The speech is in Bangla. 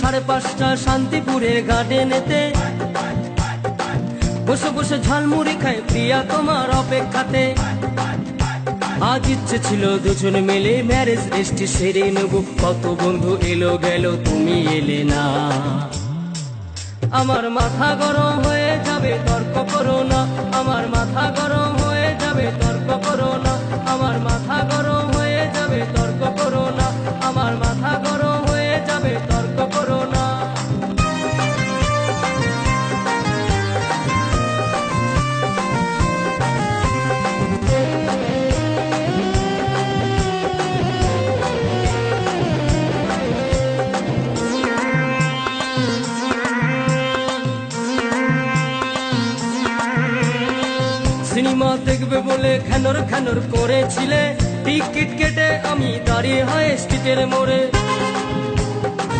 সাড়ে পাঁচটা গার্ডেনেতে। বসে বসে ঝালমুড়ি খায় প্রিয়া তোমার অপেক্ষাতে। আজ ইচ্ছে ছিল দুজন মিলে ম্যারেজ রেস্টি সেরে কত বন্ধু এলো গেল, তুমি এলে না। আমার মাথা গরম হয়ে যাবে, তর্ক করো না। আমার মাথা গরম হয়ে যাবে, তর্ক করো না। আমার মাথা গরম সিনেমা দেখবে বলে খানোর খানোর করেছিলে। টিকিট কেটে আমি দাঁড়িয়ে হয় স্ট্রিটের মোড়ে।